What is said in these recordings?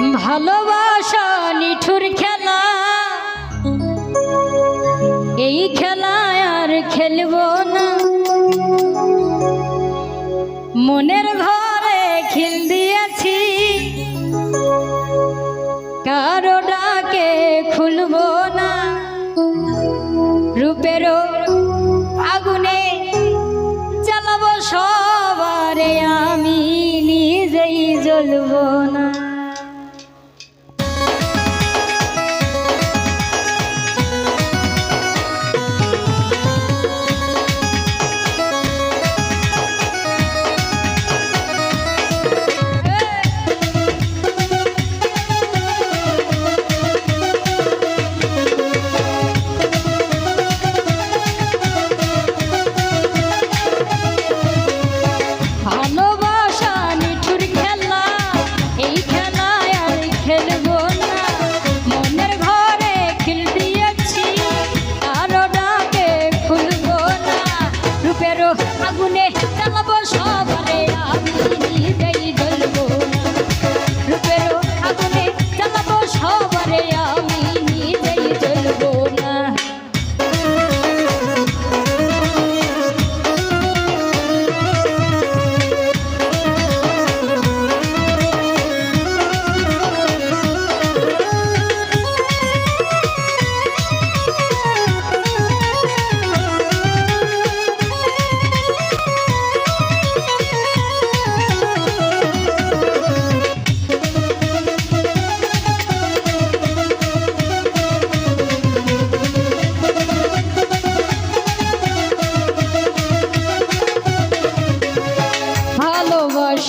ভালোবাসা, নিঠুর খেলা। এই খেলায় আর খেলব না। মনের ঘরে খিল দিয়েছি। কারও ডাকে খুলবো না। রূপেরও আগুনে চালাবো সবারে আমি নিজেই জ্বলবো না।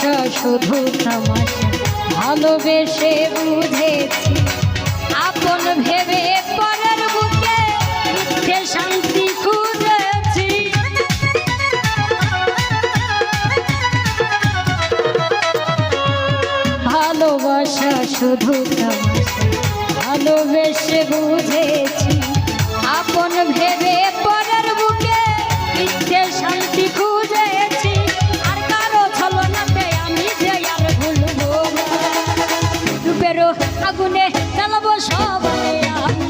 ভালোবাসা শুধু তামাশা ভালোবেসে বুঝেছি। আপন ভেবে পরের বুকে মিথ্যে শান্তি খুঁজেছি। ভালোবাসা শুধু তামাশা ভালোবেসে বুঝেছি। আপন ভেবে আগুনে চালাবো সবাই আমি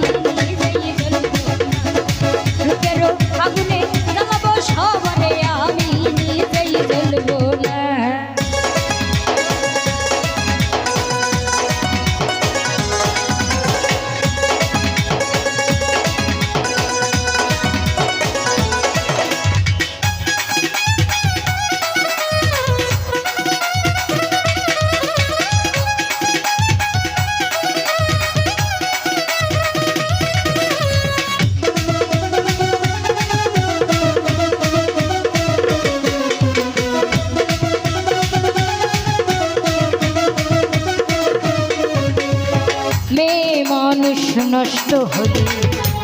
জ্বলবো আগুনে নষ্ট হলে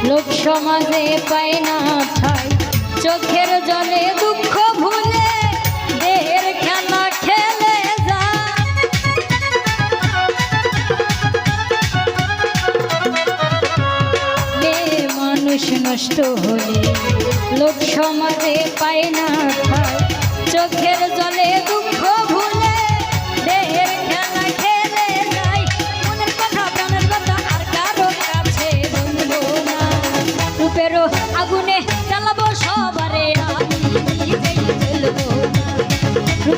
লোক সমাজে পায় না ঠাই। চোখের জলে দুঃখ ভুলে দেহের খেলা খেলে মেয়ে মানুষ নষ্ট হলে লোক সমাজে পায় না ঠাই। চোখের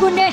Bunda,